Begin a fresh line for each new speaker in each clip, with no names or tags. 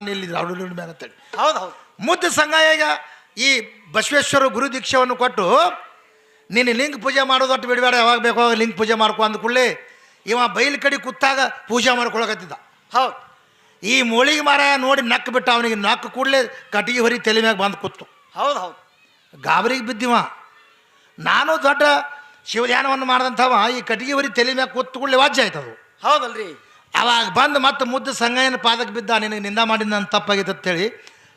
ನಿಲ್ಲಿದ್ರು ಅವಳು ಮೇಲೆ ಅಂತೇಳಿ
ಹೌದು ಹೌದು
ಮುದ್ದು ಸಂಘ ಈ ಬಸವೇಶ್ವರ ಗುರು ದೀಕ್ಷೆಯನ್ನು ಕೊಟ್ಟು ನೀನು ಲಿಂಗ ಪೂಜೆ ಮಾಡೋದು ಒಟ್ಟು ಬಿಡಬೇಡ ಯಾವಾಗ ಬೇಕೋ ಅವಾಗ ಲಿಂಗ ಪೂಜೆ ಮಾಡ್ಕೊ ಅಂದ ಕೂಡಲೇ ಇವ ಬೈಲ್ ಕಡೆ ಕೂತಾಗ ಪೂಜೆ ಮಾಡ್ಕೊಳಕತ್ತಿದ್ದ.
ಹೌದು.
ಈ ಮೂಳಿಗೆ ಮಾರ ನೋಡಿ ನಕ್ಕು ಬಿಟ್ಟ ಅವನಿಗೆ ನಕ್ಕು ಕೂಡಲೇ ಕಟ್ಟಿಗೆ ಹೊರಿ ತಲೆ ಮ್ಯಾಗ ಬಂದು ಕೂತು.
ಹೌದು ಹೌದು
ಗಾಬರಿಗೆ ಬಿದ್ದಿವ. ನಾನು ದೊಡ್ಡ ಶಿವಧ್ಯಾನವನ್ನು ಮಾಡಿದಂಥವ ಈ ಕಟ್ಟಿಗೆ ಹೊರಿ ತಲೆ ಮ್ಯಾಗ ಕೂತು ಕೂಡಲೇ ವಾಜ್ಯ ಆಯ್ತದು.
ಹೌದಲ್ರಿ.
ಅವಾಗ ಬಂದು ಮತ್ತೆ ಮುದ್ದು ಸಂಗಯ್ಯನ ಪಾದಕ್ಕೆ ಬಿದ್ದ ನಿನಗೆ ನಿಂದ ಮಾಡಿದ ನನ್ನ ತಪ್ಪಾಗಿತ್ತು ಅಂತೇಳಿ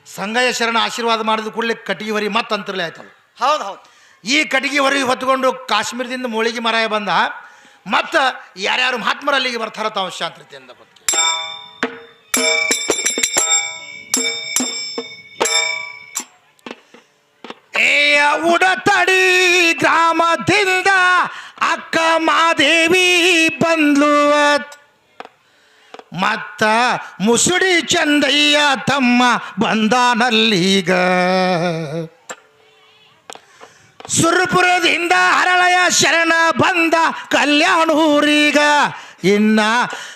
ಸಂಗಯ್ಯ ಶರಣ ಆಶೀರ್ವಾದ ಮಾಡಿದ ಕೂಡಲೇ ಕಟ್ಟಿಗೆ ಹೊರಿ ಮತ್ತೆ ಅಂತರಲೇ ಆಯ್ತಲ್ಲ.
ಹೌದು ಹೌದು.
ಈ ಕಟ್ಟಿಗೆ ಹೊರಿ ಹೊತ್ಕೊಂಡು ಕಾಶ್ಮೀರದಿಂದ ಮೋಳಿಗೆ ಮರಾಯ ಬಂದ ಮತ್ತು ಯಾರ್ಯಾರು ಮಹಾತ್ಮರ ಅಲ್ಲಿಗೆ ಬರ್ತಾರ ತಾವು ಶಾಂತತೆಯಿಂದ ಗೊತ್ತಿಗೆ ಏ ಉಡತಡಿ ಗ್ರಾಮದಿಂದ ಅಕ್ಕ ಮಾದೇವಿ ಬಂದ್ಲು ಮತ್ತ ಮುಸುಡಿ ಚಂದಯ್ಯ ತಮ್ಮ ಬಂದಾನಲ್ಲೀಗ ಸುರಪುರದಿಂದ ಹರಳಯ ಶರಣ ಬಂದ ಕಲ್ಯಾಣೂರೀಗ ಇನ್ನ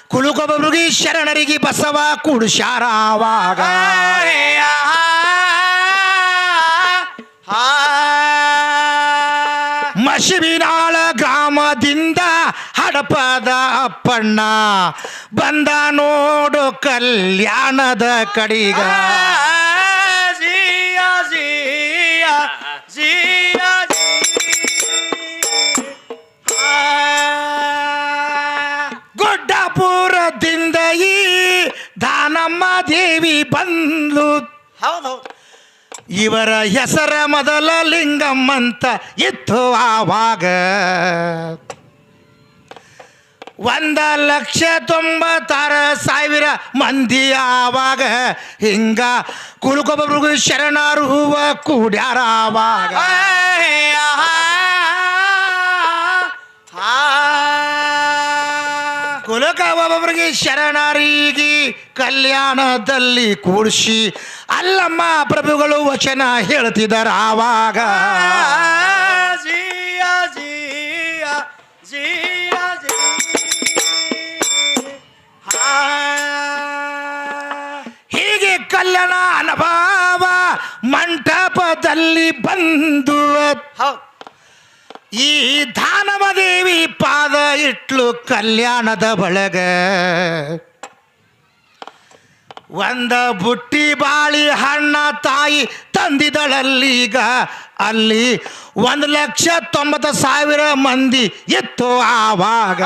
ಕುಳುಕೊಬ್ಬರಿಗೆ ಶರಣರಿಗೆ ಬಸವ ಕುಡುಶಾರಾವಾಗ ಮಶಿಬಿನಾಳ ಗ್ರಾಮದಿಂದ ಹಡಪದ ಅಪ್ಪಣ್ಣ ಬಂದ ನೋಡು ಕಲ್ಯಾಣದ ಕಡಿಗ.
ಜಿಯಾ ಜಿಯಾ ಜಿಯಾ
ಗುಡ್ಡಪುರದಿಂದ ಈ ದಾನಮ್ಮ ದೇವಿ ಬಂದು
ಹೌದು.
ಇವರ ಹೆಸರ ಮೊದಲ ಲಿಂಗಮ್ಮಂತ ಇತ್ತು ಆವಾಗ. ಒಂದ ಲಕ್ಷ ತೊಂಬತ್ತಾರ ಸಾವಿರ ಮಂದಿ ಆವಾಗ ಹಿಂಗ ಕುಲಕೊಬ್ಬರಿಗೂ ಶರಣರು ಹೂವ ಕೂಡ್ಯಾರ ಆವಾಗ ಕುಲಕ ಒಬ್ಬೊಬ್ಬರಿಗೆ ಶರಣರಿಗೆ ಕಲ್ಯಾಣದಲ್ಲಿ ಕೂಡಿಸಿ ಅಲ್ಲಮ್ಮ ಪ್ರಭುಗಳು ವಚನ ಹೇಳ್ತಿದ್ದಾರೆ ಆವಾಗ ಹೀಗೆ ಕಲ್ಯಾಣ ಅನುಭವ ಮಂಟಪದಲ್ಲಿ ಬಂದು
ಈ
ಈ ದಾನವದೇವಿ ಪಾದ ಇಟ್ಲು ಕಲ್ಯಾಣದ ಬಳಗ. ಒಂದ ಬುಟ್ಟಿ ಬಾಳಿ ಹಣ್ಣ ತಾಯಿ ತಂದಿದಳಲ್ಲೀಗ. ಅಲ್ಲಿ ಒಂದು ಲಕ್ಷ ತೊಂಬತ್ತು ಸಾವಿರ ಮಂದಿ ಎತ್ತು ಆವಾಗ.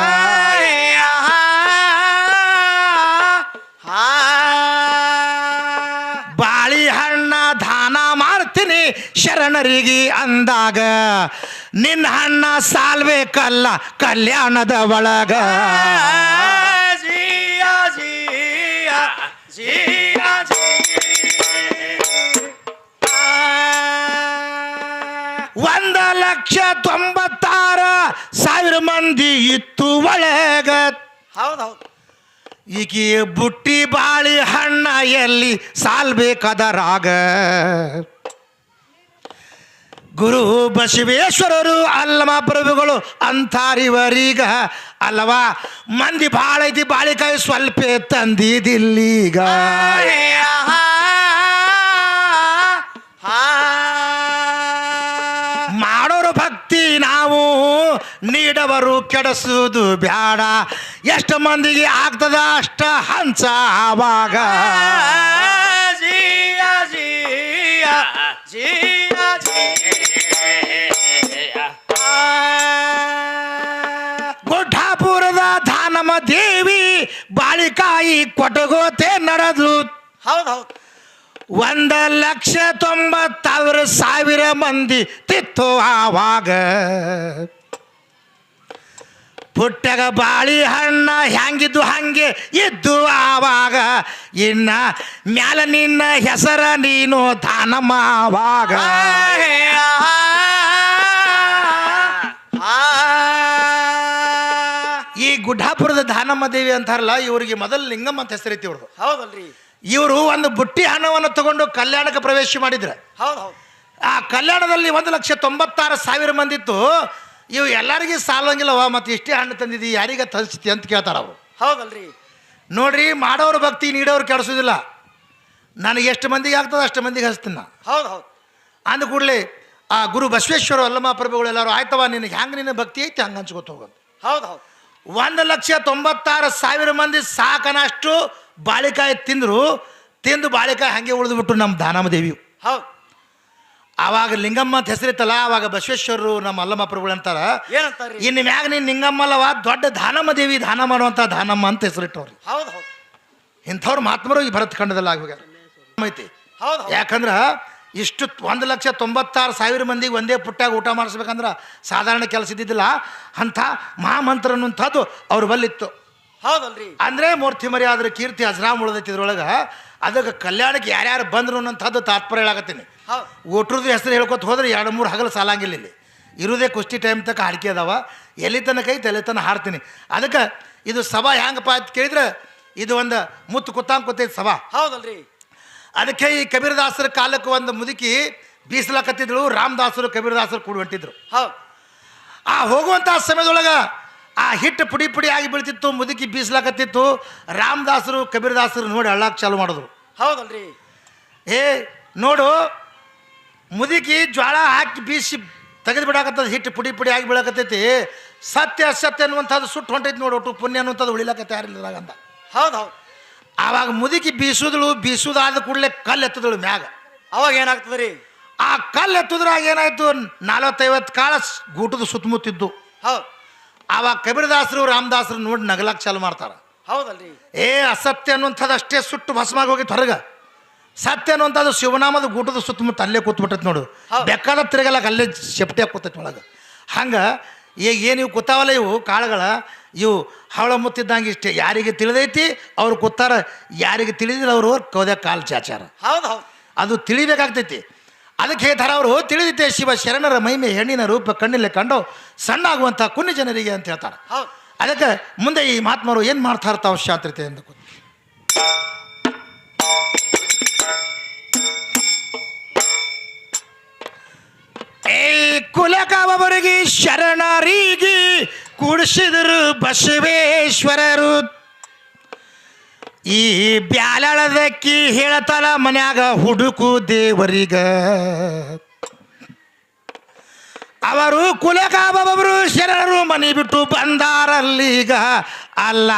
ಬಾಳಿ ಹಣ್ಣ ದಾನ ಮಾಡ್ತೀನಿ ಶರಣರಿಗೆ ಅಂದಾಗ ನಿನ್ನ ಹಣ್ಣ ಸಾಲ್ಬೇಕಲ್ಲ ಕಲ್ಯಾಣದ ಒಳಗ. ಒಂದ ಲಕ್ಷ ತೊಂಬತ್ತಾರ ಸಾವಿರ ಮಂದಿ ಇತ್ತು ಒಳಗ.
ಹೌದು.
ಈಕಿ ಬುಟ್ಟಿ ಬಾಳಿ ಹಣ್ಣ ಎಲ್ಲಿ ಸಾಲ್ಬೇಕದರಾಗ? ಗುರು ಬಸವೇಶ್ವರರು ಅಲ್ಲಮ ಪ್ರಭುಗಳು ಅಂತಾರಿವರೀಗ ಅಲ್ಲವಾ? ಮಂದಿ ಭಾಳ ಐತಿ ಬಾಳಿಕಾಯಿ ಸ್ವಲ್ಪ ತಂದಿದಿಲ್ಲೀಗ. ನೀಡವರು ಕೆಡಿಸುವುದು ಬ್ಯಾಡ. ಎಷ್ಟು ಮಂದಿಗೆ ಆಗ್ತದ ಅಷ್ಟ ಹಂಸ ಆವಾಗ ಗುಡ್ಡಾಪುರದ ಧಾನಮ ದೇವಿ ಬಾಳಿಕಾಯಿ ಕೊಟಗೋತೆ ನಡೆದು.
ಹೌದು ಹೌದು.
ಒಂದ ಲಕ್ಷ ತೊಂಬತ್ತಾರು ಸಾವಿರ ಮಂದಿ ತಿತ್ತು ಆವಾಗ. ಪುಟ್ಟಗ ಬಾಳಿ ಹಣ್ಣ ಹ್ಯಾಂಗಿದ್ದು ಹಂಗೆ ಇದ್ದು ಆವಾಗ ಇನ್ನ ಮ್ಯಾಲ ನಿನ್ನ ಹೆಸರ ನೀನು ದಾನ ಮಾವಾಗ ಈ ಗುಡ್ಡಾಪುರದ ದಾನಮ್ಮ ದೇವಿ ಅಂತಾರಲ್ಲ ಇವರಿಗೆ ಮೊದಲು ಲಿಂಗಮ್ಮ ಅಂತ ಹೆಸರೈತಿ ಇವ್ರದ್ದು
ಹೌದಲ್ರಿ.
ಇವರು ಒಂದು ಬುಟ್ಟಿ ಹಣವನ್ನು ತಗೊಂಡು ಕಲ್ಯಾಣಕ್ಕೆ ಪ್ರವೇಶ ಮಾಡಿದ್ರು.
ಹೌದು ಹೌದು.
ಆ ಕಲ್ಯಾಣದಲ್ಲಿ ಒಂದು ಲಕ್ಷ ತೊಂಬತ್ತಾರು ಸಾವಿರ ಮಂದಿ ಇತ್ತು ಇವು ಎಲ್ಲರಿಗೂ ಸಾಲಂಗಿಲ್ಲವ ಮತ್ತು ಇಷ್ಟೇ ಹಣ್ಣು ತಂದಿದ್ದಿ ಯಾರಿಗೆ ತರಿಸ್ತಿ ಅಂತ ಕೇಳ್ತಾರೆ ಅವರು.
ಹೌದಲ್ರಿ.
ನೋಡ್ರಿ ಮಾಡೋರು ಭಕ್ತಿ ನೀಡೋರು ಕೆಡಿಸೋದಿಲ್ಲ. ನನಗೆ ಎಷ್ಟು ಮಂದಿಗೆ ಆಗ್ತದೆ ಅಷ್ಟು ಮಂದಿಗೆ ಹಚ್ತೀನಿ ನಾ.
ಹೌದು ಹೌದು.
ಅಂದ ಕೂಡಲೇ ಆ ಗುರು ಬಸವೇಶ್ವರ ಅಲ್ಲಮ್ಮ ಪ್ರಭುಗಳು ಎಲ್ಲರೂ ಆಯ್ತವ ನಿನಗೆ ಹೆಂಗೆ ನಿನ್ನ ಭಕ್ತಿ ಐತಿ? ಹಂಗೆ ಹಂಚ್ಕೊತ ಹೋಗೋದು.
ಹೌದು ಹೌದು.
ಒಂದು ಲಕ್ಷ ತೊಂಬತ್ತಾರು ಸಾವಿರ ಮಂದಿ ಸಾಕನಷ್ಟು ಬಾಳಿಕಾಯಿ ತಿಂದರು ತಿಂದು ಬಾಳಿಕಾಯಿ ಹಾಗೆ ಉಳಿದ್ಬಿಟ್ಟು ನಮ್ಮ ದಾನಮ್ಮ ದೇವಿಯು
ಹೌದು.
ಆವಾಗ ಲಿಂಗಮ್ಮ ಅಂತ ಹೆಸರಿತ್ತಲ್ಲ ಅವಾಗ ಬಸವೇಶ್ವರರು ನಮ್ಮ ಅಲ್ಲಮ್ಮ ಪ್ರಭುಗಳು ಅಂತಾರ.
ಏನಂತಾರೆ
ಇನ್ನು ಮ್ಯಾಗ ನೀನು ನಿಂಗಮ್ಮಲ್ಲವ ದೊಡ್ಡ ದಾನಮ್ಮ ದೇವಿ ದಾನ ಮಾಡುವಂಥ ದಾನಮ್ಮ ಅಂತ ಹೆಸರಿಟ್ಟವ್ರು.
ಹೌದು ಹೌದು.
ಇಂಥವ್ರು ಮಹಾತ್ಮರು ಈ ಭರತ್ ಖಂಡದಲ್ಲಿ ಆಗ್ಬೇಕು ಐತಿ
ಹೌದು.
ಯಾಕಂದ್ರೆ ಇಷ್ಟು ಒಂದು ಲಕ್ಷ ತೊಂಬತ್ತಾರು ಸಾವಿರ ಮಂದಿಗೆ ಒಂದೇ ಪುಟ್ಟಾಗ ಊಟ ಮಾಡಿಸ್ಬೇಕಂದ್ರೆ ಸಾಧಾರಣ ಕೆಲಸ ಇದ್ದಿದ್ದಿಲ್ಲ. ಅಂಥ ಮಹಾಮಂತ್ರ ಅನ್ನುವಂಥದ್ದು ಅವ್ರ ಬಲ್ಲಿತ್ತು.
ಹೌದಲ್ರಿ.
ಅಂದ್ರೆ ಮೂರ್ತಿ ಮರ್ಯಾದ್ರ ಕೀರ್ತಿ ಅಜ್ರಾಮ್ ಉಳಿದೈತಿ ಇದ್ರೊಳಗೆ ಅದಕ್ಕೆ ಕಲ್ಯಾಣಕ್ಕೆ ಯಾರ್ಯಾರು ಬಂದರು ಅನ್ನೋಂಥದ್ದು ತಾತ್ಪರ್ಯ ಹೇಳಕತ್ತೀನಿ. ಒಟ್ರದ್ದು ಹೆಸರು ಹೇಳ್ಕೊತ ಹೋದ್ರೆ ಎರಡು ಮೂರು ಹಗಲು ಸಾಲಂಗಿಲ್ಲ ಇಲ್ಲಿ. ಇರೋದೇ ಕುಸ್ತಿ ಟೈಮ್ ತನಕ ಹಾಡಿಕೆ ಅದಾವ. ಎಲ್ಲಿ ತನಕ ಐತೆ ಎಲ್ಲಿ ತನಕ ಹಾಡ್ತೀನಿ. ಅದಕ್ಕೆ ಇದು ಸಭಾ ಹೆಂಗಪ್ಪ ಅಂತ ಕೇಳಿದ್ರೆ ಇದು ಒಂದು ಮುತ್ತು ಕುತ್ತಾಂಗ್ ಕೂತೈತೆ ಸಭಾ.
ಹೌದಲ್ರಿ.
ಅದಕ್ಕೆ ಈ ಕಬೀರದಾಸರ ಕಾಲಕ್ಕೆ ಒಂದು ಮುದುಕಿ ಬೀಸಲಾಕತ್ತಿದ್ಳು ರಾಮದಾಸರು ಕಬೀರದಾಸರು ಕೂಡ ಹೊಂಟಿದ್ರು.
ಹೌದು.
ಆ ಹೋಗುವಂಥ ಸಮಯದೊಳಗೆ ಆ ಹಿಟ್ಟು ಪುಡಿ ಪುಡಿ ಆಗಿ ಬೀಳ್ತಿತ್ತು ಮುದುಕಿ ಬೀಸಲಾಕತ್ತಿತ್ತು. ರಾಮದಾಸರು ಕಬೀರದಾಸರು ನೋಡಿ ಅಳ್ಳಾಕ್ ಚಾಲು ಮಾಡಿದ್ರು.
ಹೌದಲ್ರಿ.
ಏ ನೋಡು ಮುದುಕಿ ಜ್ವಾಳ ಹಾಕಿ ಬೀಸಿ ತೆಗೆದು ಬಿಡಾಕತ್ತದ ಹಿಟ್ಟು ಪುಡಿ ಪುಡಿ ಆಗಿ ಬೀಳಕತ್ತೈತಿ. ಸತ್ಯ ಅಸತ್ಯ ಅನ್ನುವಂಥದ್ದು ಸುಟ್ಟು ಹೊಂಟೈತಿ ನೋಡು ಒಟ್ಟು ಪುಣ್ಯ ಅನ್ನುವಂಥದ್ದು ಉಳಿಲಕ್ಕ ಯಾರಿಲ್ಲದಾಗ ಅಂತ.
ಹೌದು ಹೌದು.
ಆವಾಗ ಮುದುಕಿ ಬೀಸುದಳು ಬೀಸುದಾದ ಕೂಡಲೇ ಕಲ್ಲು ಎತ್ತದಳು ಮ್ಯಾಗ.
ಅವಾಗ ಏನಾಗ್ತದೆ ರೀ
ಆ ಕಲ್ಲು ಎತ್ತದ್ರಾಗ ಏನಾಯ್ತು? ನಲವತ್ತೈವತ್ತು ಕಾಲ ಸ್- ಗೂಟದ ಸುತ್ತಮುತ್ತಿದ್ದು.
ಹೌದು.
ಆವಾಗ ಕಬೀರದಾಸರು ರಾಮದಾಸರು ನೋಡಿ ನಗಲಾಕ್ ಚಾಲು ಮಾಡ್ತಾರ.
ಹೌದಲ್ರಿ.
ಏ ಅಸತ್ಯ ಅನ್ನುವಂಥದ್ದು ಅಷ್ಟೇ ಸುಟ್ಟು ಭಸ್ಮಾಗಿ ಹೋಗಿತ್ತು ಹೊರಗೆ. ಸತ್ಯ ಶಿವನಾಮದ ಗೂಟದ ಸುತ್ತಮುತ್ತ ಅಲ್ಲೇ ಕೂತ್ಬಿಟ್ಟೈತೆ ನೋಡು. ಬೆಕ್ಕದ ತಿರುಗಲಾಗ ಅಲ್ಲೇ ಶೆಪ್ಟಿಯಾಗಿ ಕೂತೈತೆ ಒಳಗೆ. ಹಂಗೆ ಈಗ ಏನು ಇವು ಕೂತಾವಲ್ಲ ಇವು ಕಾಳುಗಳ ಇವು ಹವಳ ಮುತ್ತಿದ್ದಂಗೆ ಇಷ್ಟೇ. ಯಾರಿಗೆ ತಿಳಿದೈತಿ? ಅವ್ರು ಕೂತಾರ. ಯಾರಿಗೆ ತಿಳಿದಿಲ್ಲ ಅವರು ಕೌದ್ಯ ಕಾಲು ಚಾಚಾರ.
ಹೌದು ಹೌದು.
ಅದು ತಿಳಿಬೇಕಾಗ್ತೈತಿ. ಅದಕ್ಕೆ ಹೇಳ್ತಾರೆ ಅವರು ತಿಳಿದಿದ್ದೆ ಶಿವ ಶರಣರ ಮಹಿಮೆ ಹೆಣ್ಣಿನ ರೂಪ ಕಣ್ಣಿಲ್ಲೇ ಕಂಡು ಸಣ್ಣ ಆಗುವಂಥ ಕುನ್ನಿ ಜನರಿಗೆ ಅಂತ ಹೇಳ್ತಾರೆ. ಅದಕ್ಕೆ ಮುಂದೆ ಈ ಮಹಾತ್ಮರು ಏನು ಮಾಡ್ತಾ ಇರ್ತಾವ ಶಾಂತ್ರತೆ ಅಂತ ಕುಲಕಾವರಿಗೆ ಶರಣರಿಗೆ ಕೂಡಿಸಿದರು ಬಸವೇಶ್ವರರು. ಈ ಬ್ಯಾಲಳದಕ್ಕಿ ಹೇಳ್ತಾಳ ಮನ್ಯಾಗ ಹುಡುಕು ದೇವರಿಗ. ಅವರು ಕುಲಕಾಬರು ಶರಣರು ಮನಿ ಬಿಟ್ಟು ಬಂದಾರಲ್ಲೀಗ. ಅಲ್ಲ,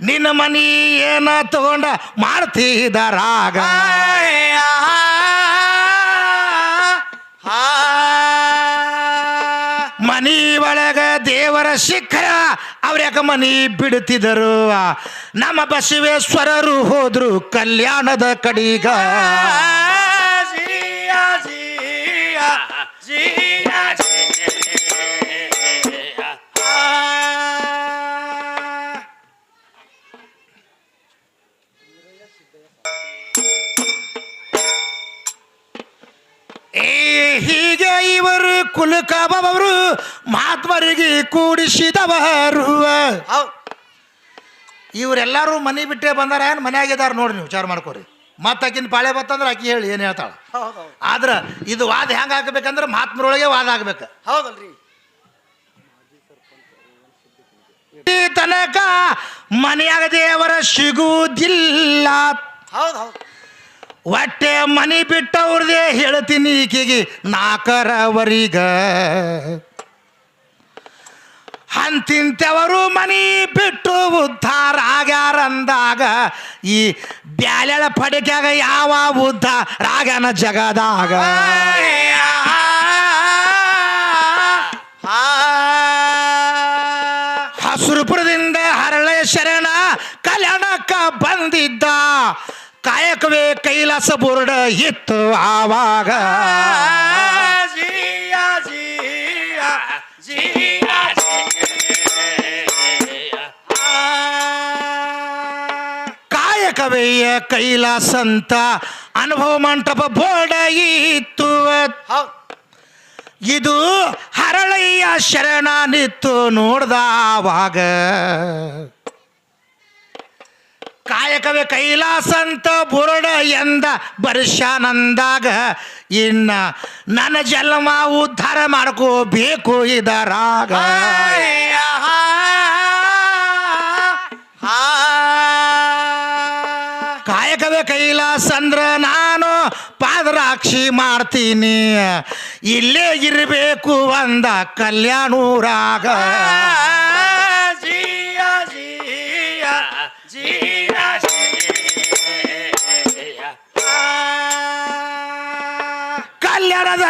ನಿನ್ನ ಮನಿ ಏನ ತಗೊಂಡ ಮಾಡ್ತಿದರಾಗ ಮನಿ ಒಳಗ ದೇವರ ಶಿಖರ ಅವ್ರ್ಯಾಕ ಮನಿ ಬಿಡುತ್ತಿದ್ದರು. ನಮ್ಮ ಬಸವೇಶ್ವರರು ಹೋದ್ರು ಕಲ್ಯಾಣದ ಕಡಿಗ. ಇವರು ಕುಲಕಾಬವರು ಮಹಾತ್ಮರಿಗೆ ಕೂಡಿಸಿದವರು. ಇವರೆಲ್ಲರೂ ಮನೆ ಬಿಟ್ಟೆ ಬಂದಾರ ಏನು ಮನೆಯಾಗಿದ್ದಾರೆ ನೋಡಿ ನೀವು ವಿಚಾರ ಮಾಡ್ಕೋರಿ. ಮತ್ತೆ ಆಕಿನ ಪಾಳೆ ಬತ್ತಂದ್ರೆ ಆಕಿ ಹೇಳಿ ಏನು ಹೇಳ್ತಾಳ. ಆದ್ರೆ ಇದು ವಾದ ಹೆಂಗೆ ಹಾಕಬೇಕಂದ್ರೆ ಮಹಾತ್ಮರೊಳಗೆ ವಾದ ಆಗ್ಬೇಕು
ಹೌದಲ್ರಿ.
ಈ ತನಕ ಮನೆಯಾಗ ದೇವರ ಸಿಗುವುದಿಲ್ಲ.
ಹೌದು ಹೌದು.
ಹೊಟ್ಟೆ ಮನಿ ಬಿಟ್ಟವ್ರದೇ ಹೇಳ್ತೀನಿ ಈಕೆಗೆ ನಾಲ್ಕರವರಿಗ ಅಂತಿಂತವರು ಮನಿ ಬಿಟ್ಟು ಉದ್ಧಾರ ಆಗ್ಯಾರ ಅಂದಾಗ ಈ ಬ್ಯಾಲೆಳ ಪಡಿಕ್ಯಾಗ ಯಾವ ಉದ್ಧಾರ ಆಗ್ಯಾನ ಜಗದಾಗ. ಹಸುರುಪುರದಿಂದ ಹರಳೆ ಶರಣ ಕಲ್ಯಾಣಕ್ಕ ಬಂದಿದ್ದ ಕಾಯಕವೇ ಕೈಲಾಸ ಬೋರ್ಡ ಇತ್ತು ಆವಾಗ. ಕಾಯಕವೇ ಕೈಲಾಸಂತ ಅನುಭವ ಮಂಟಪ ಬೋರ್ಡ ಇತ್ತು ಇದು ಹರಳಯ್ಯ ಶರಣ ನಿತ್ತು ನೋಡ್ದಾವಾಗ ಕಾಯಕವೇ ಕೈಲಾಸಂತ ಬುರುಡ ಎಂದ ಬರ್ಷಾನಂದಾಗ ಇನ್ನ ನನ್ನ ಜನ್ಮ ಉದ್ಧಾರ ಮಾಡ್ಕೋಬೇಕು ಇದರಾಗ ಕಾಯಕವೇ ಕೈಲಾಸ ಅಂದ್ರ ನಾನು ಪಾದರಾಕ್ಷಿ ಮಾಡ್ತೀನಿ. ಇಲ್ಲೇ ಇರಬೇಕು ಅಂದ ಕಲ್ಯಾಣೂರಾಗ.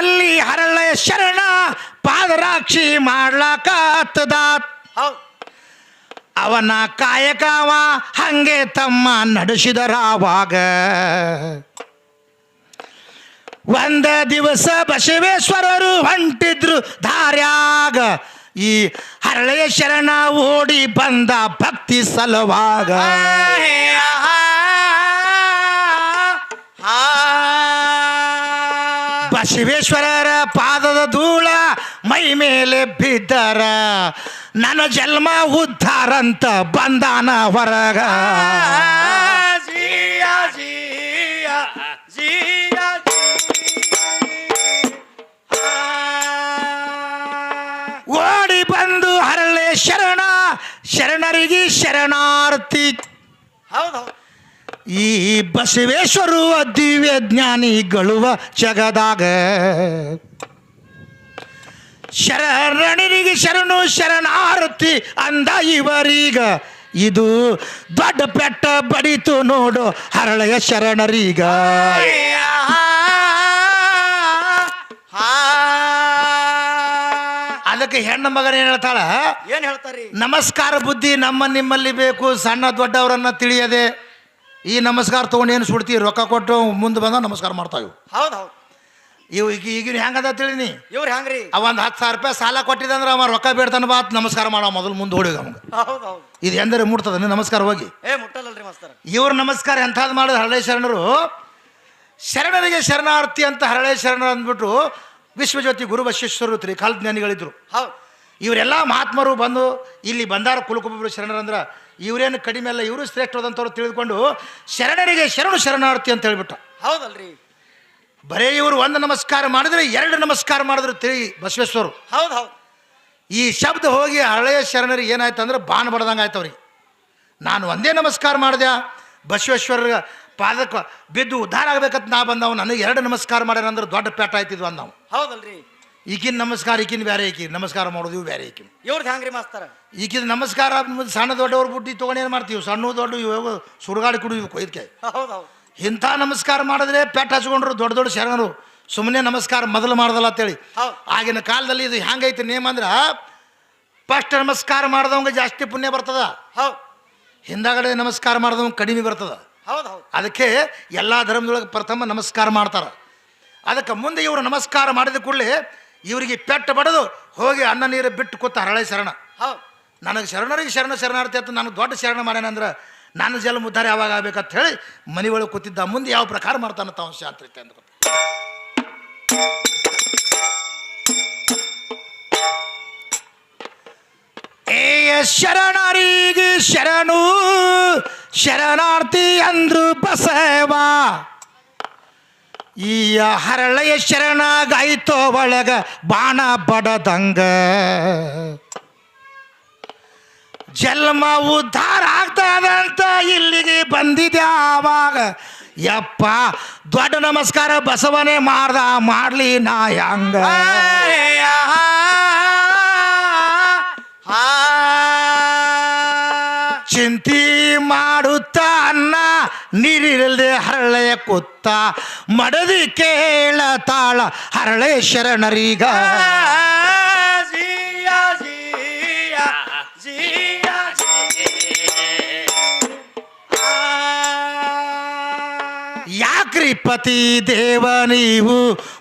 ಕಲ್ಯಾಣದಲ್ಲಿ ಹರಳೆ ಶರಣ ಪಾದರಾಕ್ಷಿ ಮಾಡ್ಲಾಕತ್ತದ ಅವನ ಕಾಯಕವ ಹಂಗೆ ತಮ್ಮ ನಡೆಸಿದರಾವಾಗ. ಒಂದ ದಿವಸ ಬಸವೇಶ್ವರರು ಹೊಂಟಿದ್ರು ಧಾರ್ಯಾಗ. ಈ ಹರಳೆಯ ಶರಣ ಓಡಿ ಬಂದ ಭಕ್ತಿ ಸಲುವಾಗ. ಬಸವೇಶ್ವರರ ಪಾದದ ಧೂಳ ಮೈ ಮೇಲೆ ಬಿದ್ದರ. ನನ್ನ ಜನ್ಮ ಉದ್ಧಾರಂತ ಬಂದಾನ ಹೊರಗ.
ಜಿಯ ಜಿಯ ಜಿಯ
ಓಡಿ ಬಂದು ಹರಳೆ ಶರಣ ಶರಣರಿಗೆ ಶರಣಾರ್ಥಿ.
ಹೌದು.
ಈ ಬಸವೇಶ್ವರು ದಿವ್ಯ ಜ್ಞಾನಿಗಳುವ ಜಗದಾಗ ಶರಣರಿಗೆ ಶರಣು ಶರಣಾರ್ಥಿ ಅಂದ ಇವರೀಗ. ಇದು ದೊಡ್ಡ ಪೆಟ್ಟ ಬಡಿತು ನೋಡು ಹರಳೆಯ ಶರಣರೀಗ. ಅದಕ್ಕೆ ಹೆಣ್ಣು ಮಗನ ಏನ್ ಹೇಳ್ತಾಳ?
ಏನ್ ಹೇಳ್ತಾರಿ?
ನಮಸ್ಕಾರ ಬುದ್ಧಿ ನಮ್ಮ ನಿಮ್ಮಲ್ಲಿ ಬೇಕು ಸಣ್ಣ ದೊಡ್ಡವರನ್ನ ತಿಳಿಯದೆ. ಈ ನಮಸ್ಕಾರ ತೊಗೊಂಡು ಏನು ಸುಡ್ತಿ ರೊಕ್ಕ ಕೊಟ್ಟು ಮುಂದೆ ಬಂದ ನಮಸ್ಕಾರ ಮಾಡ್ತಾವೆ ಇವು.
ಹೌದು ಹೌದು.
ಇವು ಈಗ ಈಗಿನ ಹೆಂಗದ ತಿಳಿನಿ
ಇವ್ರು ಹೆಂಗ್ರಿ?
ಅವ ಒಂದು ಹತ್ತು ಸಾವಿರ ರೂಪಾಯಿ ಸಾಲ ಕೊಟ್ಟಿದಂದ್ರೆ ಅವ ರೊಕ್ಕ ಬೇಡ್ತಾನ ಬಾತ್ ನಮಸ್ಕಾರ ಮಾಡೋ ಮೊದಲು ಮುಂದೆ ಹೋಗಿ
ಹೌದು ಹೌದು.
ಇದು ಎಂದರೆ ಮುಟ್ತದ? ನಮಸ್ಕಾರ ಹೋಗಿ.
ಏ ಮಾಸ್ತರ.
ಇವ್ರ ನಮಸ್ಕಾರ ಎಂಥದ್ದು ಮಾಡಿದ ಹರಳೆ ಶರಣರು ಶರಣರಿಗೆ ಶರಣಾರ್ಥಿ ಅಂತ ಹರಳೆ ಶರಣರು ಅಂದ್ಬಿಟ್ಟು ವಿಶ್ವಜ್ಯೋತಿ ಗುರು ಬಸವೇಶ್ವರರು ತ್ರಿಕಾಲ ಜ್ಞಾನಿಗಳಿದ್ರು.
ಹೌದು.
ಇವರೆಲ್ಲ ಮಹಾತ್ಮರು ಬಂದು ಇಲ್ಲಿ ಬಂದಾರ ಕುಲಕುಬ್ಬರು ಶರಣರಂದ್ರ ಇವರೇನು ಕಡಿಮೆ ಅಲ್ಲ ಇವರು ಶ್ರೇಷ್ಠವಾದಂಥವ್ರು ತಿಳಿದುಕೊಂಡು ಶರಣರಿಗೆ ಶರಣು ಶರಣಾರ್ಥಿ ಅಂತ ಹೇಳ್ಬಿಟ್ಟ
ಹೌದಲ್ರಿ.
ಬರೇ ಇವರು ಒಂದು ನಮಸ್ಕಾರ ಮಾಡಿದ್ರೆ ಎರಡು ನಮಸ್ಕಾರ ಮಾಡಿದ್ರು ತಿಳಿ ಬಸವೇಶ್ವರು
ಹೌದು ಹೌದು
ಈ ಶಬ್ದ ಹೋಗಿ ಹಳೆಯ ಶರಣರಿಗೆ ಏನಾಯ್ತು ಅಂದ್ರೆ ಬಾಣ ಬಡ್ದಂಗೆ ಆಯ್ತು ಅವ್ರಿಗೆ. ನಾನು ಒಂದೇ ನಮಸ್ಕಾರ ಮಾಡಿದೆ ಬಸವೇಶ್ವರ ಪಾದಕ್ಕೆ ಬಿದ್ದು ಉದ್ಧಾರ ಆಗ್ಬೇಕಂತ ನಾ ಬಂದವ್ ನನಗೆ ಎರಡು ನಮಸ್ಕಾರ ಮಾಡ್ಯಾರ ಅಂದ್ರೆ ದೊಡ್ಡ ಪೇಟ ಆಯ್ತಿದ್ವು ಅಂದ ನಾವು
ಹೌದಲ್ರಿ.
ಈಗಿನ ನಮಸ್ಕಾರ ಈಗಿನ ಬೇರೆ ಈಕಿ. ನಮಸ್ಕಾರ ಮಾಡೋದು ಇವು ಬೇರೆ ಈಕಿ.
ಇವ್ರದ್ದು ಹ್ಯಾಂಗ್ರಿ ಮಾಸ್ತರ.
ಈಗಿದ ನಮಸ್ಕಾರ ಮುಂದೆ ಸಣ್ಣ ದೊಡ್ಡವ್ರ ಬುಟ್ಟಿ ತೊಗೊಂಡು ಏನು ಮಾಡ್ತೀವಿ? ಸಣ್ಣ ದೊಡ್ಡ ಇವಾಗ ಕುಡಿಬೇಕು ಕುಡಿದ್ವಿ ಕೊಯ್ದಕ್ಕೆ
ಹೌದು ಹೌದು.
ಇಂಥ ನಮಸ್ಕಾರ ಮಾಡಿದ್ರೆ ಪೆಟ್ಟು ಹಚ್ಕೊಂಡ್ರು ದೊಡ್ಡ ದೊಡ್ಡ ಶರಣರು. ಸುಮ್ಮನೆ ನಮಸ್ಕಾರ ಮೊದಲು ಮಾಡ್ದಲ್ಲ ಅಂತೇಳಿ. ಆಗಿನ ಕಾಲದಲ್ಲಿ ಇದು ಹೆಂಗೈತೆ ನೇಮ್ ಅಂದ್ರೆ ಫಸ್ಟ್ ನಮಸ್ಕಾರ ಮಾಡ್ದವಂಗೆ ಜಾಸ್ತಿ ಪುಣ್ಯ ಬರ್ತದ.
ಹೌದು.
ಹಿಂದಾಗಡೆ ನಮಸ್ಕಾರ ಮಾಡ್ದವಂಗೆ ಕಡಿಮೆ ಬರ್ತದ.
ಹೌದು ಹೌದು.
ಅದಕ್ಕೆ ಎಲ್ಲ ಧರ್ಮದೊಳಗೆ ಪ್ರಥಮ ನಮಸ್ಕಾರ ಮಾಡ್ತಾರೆ. ಅದಕ್ಕೆ ಮುಂದೆ ಇವರು ನಮಸ್ಕಾರ ಮಾಡಿದ ಕೂಡಲೇ ಇವರಿಗೆ ಪೆಟ್ಟು ಬಡದು ಹೋಗಿ ಅನ್ನ ನೀರು ಬಿಟ್ಟು ಕೂತ ಹರಳೆ ಶರಣ.
ಹೌದು.
ನನಗೆ ಶರಣರಿಗೆ ಶರಣ ಶರಣಾರ್ಥಿ ಅಂತ ನಾನು ದೊಡ್ಡ ಶರಣ ಮಾಡ್ಯಾನಂದ್ರೆ ನನ್ನ ಜಲ ಉದ್ಧಾರ ಯಾವಾಗ ಆಗ್ಬೇಕಂತ ಹೇಳಿ ಮನೆ ಒಳಗೆ ಕೂತಿದ್ದ ಮುಂದೆ ಯಾವ ಪ್ರಕಾರ ಮಾಡ್ತಾನ ತಾವು ಶಾಂತಿ ರೀತಿ ಅಂತ ಏಯ ಶರಣರಿಗೆ ಶರಣು ಶರಣಾರ್ಥಿ ಅಂದ್ರು ಬಸವ. ಈ ಹರಳೆಯ ಶರಣಾಗಾಯ್ತೋ ಒಳಗ ಬಾಣ ಬಡದಂಗ. ಜನ್ಮ ಉದ್ಧಾರ ಆಗ್ತದಂತ ಇಲ್ಲಿಗೆ ಬಂದಿದೆ ಆವಾಗ. ಯಪ್ಪ, ದೊಡ್ಡ ನಮಸ್ಕಾರ ಬಸವನೇ ಮಾಡ್ದ, ಮಾಡ್ಲಿ ನಾ ಹಂಗ. ಚಿಂತಿ ಮಾಡುತ್ತಾ ಅನ್ನ ನೀರಿಲ್ಲದೆ ಹರಳೆಯ ಕುತ್ತ ಮಡದಿ ಕೇಳ ತಾಳ ಹರಳೆ ಶರಣರೀಗ ಯಾಕ್ರಿ ಪತಿ ದೇವ ನೀವು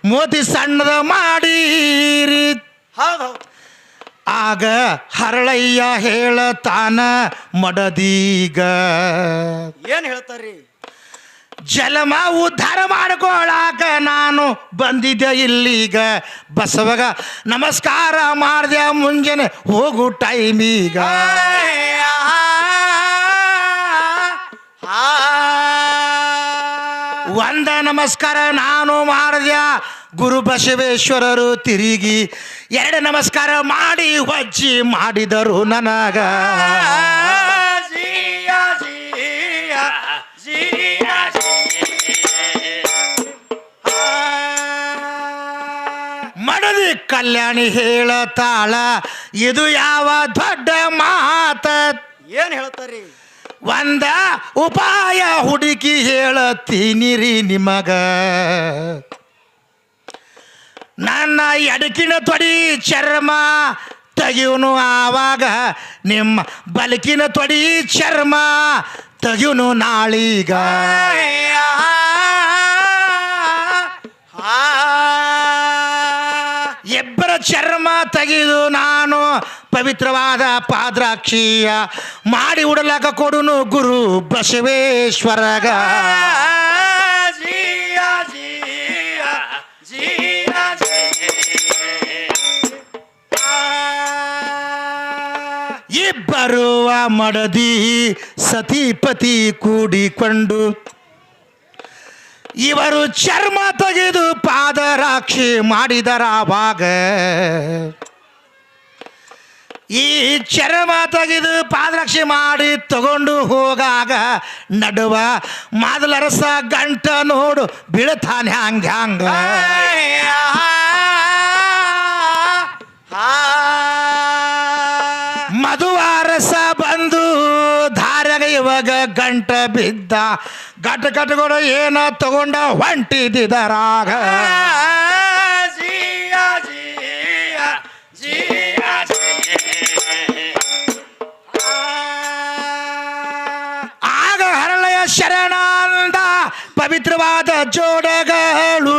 ಮೋದಿ ಸಣ್ಣದ ಮಾಡೀರಿ?
ಹೌದು ಹೌದು.
ಆಗ ಹರಳಯ್ಯ ಹೇಳತಾನ ಮಡದೀಗ.
ಏನ್ ಹೇಳ್ತಾರ್ರಿ?
ಜಲಮ ಉದ್ಧಾರ ಮಾಡ್ಕೊಳಾಕ ನಾನು ಬಂದಿದ್ದೆ ಇಲ್ಲಿಗ. ಬಸವಗ ನಮಸ್ಕಾರ ಮಾಡ್ದೆ ಮುಂಜಾನೆ ಹೋಗು ಟೈಮೀಗ ವಂದ ನಮಸ್ಕಾರ ನಾನು ಮಾಡಿದ ಗುರು ಬಸವೇಶ್ವರರು ತಿರುಗಿ. ಎರಡು ನಮಸ್ಕಾರ ಮಾಡಿ ಹೊಜ್ಜಿ ಮಾಡಿದರು ನನಗ.
ಮಡದಿ
ಕಲ್ಯಾಣಿ ಹೇಳತಾಳ ಇದು ಯಾವ ದೊಡ್ಡ ಮಾತ?
ಏನು ಹೇಳ್ತಾರೀ?
ಒಂದ ಉಪಾಯ ಹುಡುಕಿ ಹೇಳತ್ತೀನಿರಿ ನಿಮಗ. ನನ್ನ ಎಡಕಿನ ತೊಡಿ ಚರ್ಮ ತೆಗಿಯುನು ಆವಾಗ, ನಿಮ್ಮ ಬಲಕಿನ ತೊಡಿ ಚರ್ಮ ತೆಗಿಯುನು ನಾಳೀಗ. ಚರ್ಮ ತೆಗೆದು ನಾನು ಪವಿತ್ರವಾದ ಪಾದ್ರಾಕ್ಷಿಯ ಮಾಡಿ ಉಡಲಾಗ ಕೊಡುನು ಗುರು ಬಸವೇಶ್ವರಗ. ಇಬ್ಬರುವ ಮಡದಿ ಸತಿಪತಿ ಕೂಡಿಕೊಂಡು ಇವರು ಚರ್ಮ ತೆಗೆದು ಪಾದರಾಕ್ಷಿ ಮಾಡಿದರಾವಾಗ ಈ ಚರ್ಮ ತೆಗೆದು ಪಾದರಾಕ್ಷಿ ಮಾಡಿ ತಗೊಂಡು ಹೋಗಾಗ ನಡುವ ಮಾದಲರಸ ಗಂಟ ನೋಡು ಬೀಳ್ತಾನೆ ಹಂಗ ಹಂಗ ಮಧುವಾರಸ ಬಂದು ಧಾರಗ ಇವಾಗ ಗಂಟ ಬಿದ್ದ ಗಟ ಗಟಗಳು ಏನ ತಗೊಂಡ ಹೊಂಟಿದಿದರಾಗ
ಜಿಯ ಜಿಯ ಜಿಯ
ಆಗ ಹರಳೆಯ ಶರಣಾನಂದ ಪವಿತ್ರವಾದ ಜೋಡಗಳು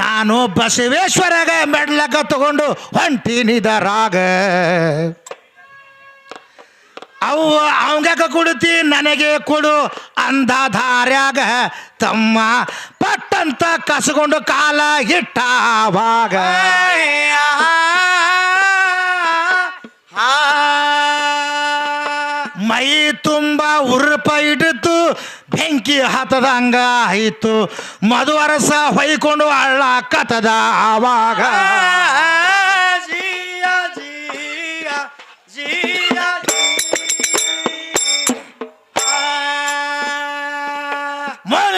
ನಾನು ಬಸವೇಶ್ವರಗ ಮೆಡ್ಲಕ ತಗೊಂಡು ಹೊಂಟಿನಿದರಾಗ ಅವು ಅವಂಗ ಕೊಡುತ್ತಿ, ನನಗೆ ಕೊಡು ಅಂದ ಧಾರ್ಯಾಗ ತಮ್ಮ ಪಟ್ಟಂತ ಕಸಗೊಂಡು ಕಾಲ ಹಿಟ್ಟಾವಾಗ ಮೈ ತುಂಬ ಉರುಪ ಇಡಿತು ಬೆಂಕಿ ಹತ್ತದಂಗ ಆಯಿತು. ಮಧುವರಸ ಹೊಯ್ಕೊಂಡು ಹಳ್ಳ ಕತದ ಆವಾಗ.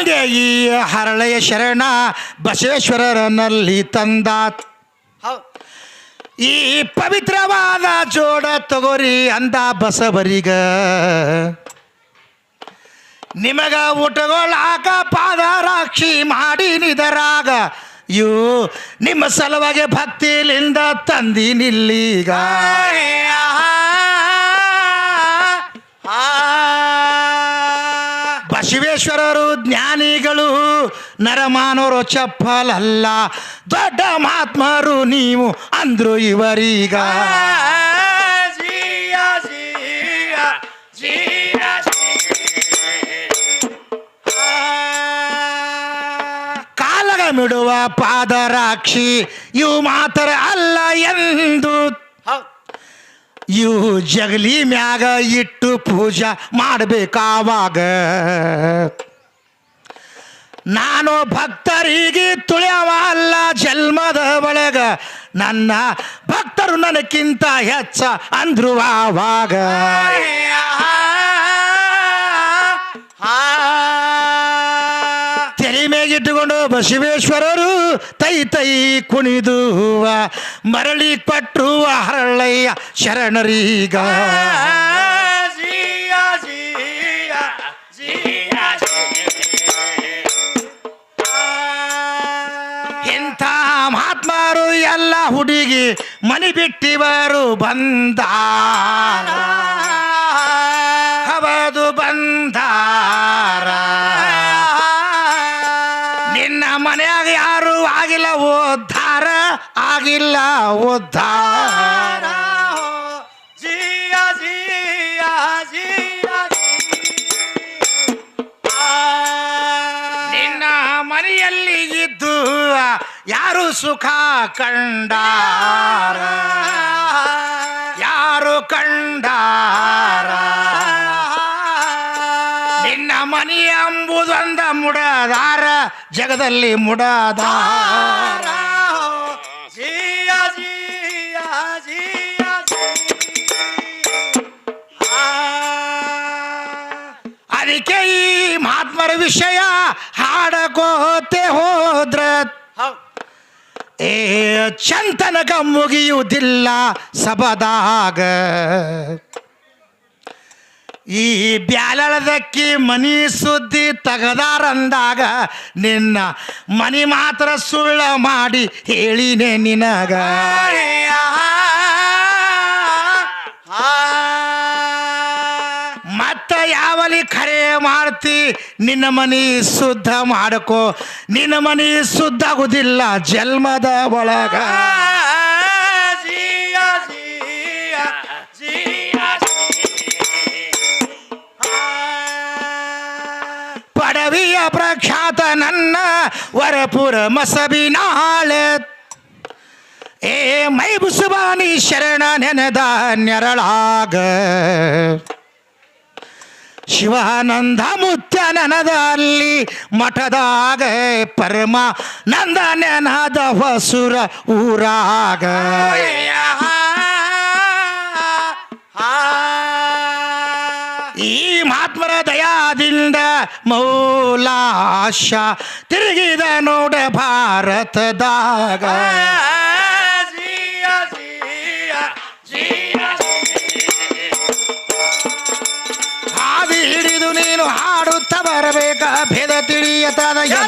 ಮುಂದೆ ಈ ಹರಳೆಯ ಶರಣ ಬಸವೇಶ್ವರನಲ್ಲಿ ತಂದ ಈ ಪವಿತ್ರವಾದ ಜೋಡ ತಗೋರಿ ಅಂದ ಬಸವರಿಗ. ನಿಮಗ ಊಟಗೊಳ್ಳಾಕ ಪಾದರಾಕ್ಷಿ ಮಾಡಿ ನಿದರಾಗ ಯೋ ನಿಮ್ಮ ಸಲುವಾಗಿ ಭಕ್ತಿಲಿಂದ ತಂದಿನಿಲ್ಲೀಗ ಬಸವೇಶ್ವರರು ಜ್ಞಾನಿಗಳು ನರಮಾನವರು ಚಪ್ಪಲಲ್ಲ ದೊಡ್ಡ ಮಹಾತ್ಮರು ನೀವು ಅಂದ್ರು ಇವರೀಗ. ಕಾಲಗ ಮಿಡುವ ಪಾದರಾಕ್ಷಿ ಇವು ಮಾತರ ಅಲ್ಲ ಎಂದು ಇವು ಜಗಲಿ ಮ್ಯಾಗ ಇಟ್ಟು ಪೂಜಾ ಮಾಡಬೇಕಾವಾಗ ನಾನು ಭಕ್ತರಿಗೆ ತುಳಿಯವ ಅಲ್ಲ ಜನ್ಮದ ಒಳಗ, ನನ್ನ ಭಕ್ತರು ನನಕ್ಕಿಂತ ಹೆಚ್ಚ ಅಂದ್ರು ಆವಾಗ ತೆರೆ ಮೇಗಿಟ್ಟುಕೊಂಡು ಬಸವೇಶ್ವರರು ತೈ ತೈ ಕುಣಿದುವ ಮರಳಿ ಪಟ್ಟುವ ಹರಳಯ್ಯ ಶರಣರೀಗ. ಇಂಥ ಮಹಾತ್ಮರು ಎಲ್ಲ ಹುಡುಗಿ ಮನಿ ಬಿಟ್ಟಿವರು ಬಂದ. ಆಗಿಲ್ಲ ಉದ್ಧಾರ
ಜಿಯ ಜಿಯ ಜಿಯ
ನಿನ್ನ ಮನೆಯಲ್ಲಿ ಇದ್ದು ಯಾರು ಸುಖ ಕಂಡಾರ? ಯಾರು ಕಂಡಾರ? ನಿನ್ನ ಮನಿ ಎಂಬುದೊಂದ ಮುಡದಾರ ಜಗದಲ್ಲಿ ಮುಡದಾರ. ವಿಷಯ ಹಾಡಕೋತೆ ಹೋದ್ರ ಏ ಚಂತನಕ ಮುಗಿಯುವುದಿಲ್ಲ ಸಬದಾಗ ಈ ಬ್ಯಾಲಳದಕ್ಕಿ ಮನಿ ಸುದ್ದಿ ತಗದಾರಂದಾಗ ನಿನ್ನ ಮನಿ ಮಾತ್ರ ಸುಳ್ಳ ಮಾಡಿ ಹೇಳಿನೆ ನಿನಗ ಮತ್ತ ನಿನ್ನ ಮನಿ ಶುದ್ಧ ಮಾಡಕೋ ನಿನ್ನ ಮನಿ ಶುದ್ಧ ಆಗುದಿಲ್ಲ ಜನ್ಮದ ಒಳಗ. ಪಡವಿಯ ಪ್ರಖ್ಯಾತ ನನ್ನ ವರಪುರ ಮಸಬಿನಾಳೆ ಏ ಮೈ ಬುಸುಬಾನಿ ಶರಣ ನೆನೆದ ನೆರಳಾಗ ಶಿವಾನಂದ ಮುತ್ಯ ನನದಲ್ಲಿ ಮಠದಾಗ ಪರಮ ನಂದ ನೆನದ ಹೊಸುರ ಊರಾಗ. ಈ ಮಹಾತ್ಮರ ದಯಾದಿಂದ ಮೌಲಾಶ ತಿರುಗಿದ ನೋಡ ಭಾರತದಾಗ. ನೀನು ಹಾಡುತ್ತ ಬರಬೇಕ? ಭೇದ ತಿಳಿಯತದ
ಜಿಯಾ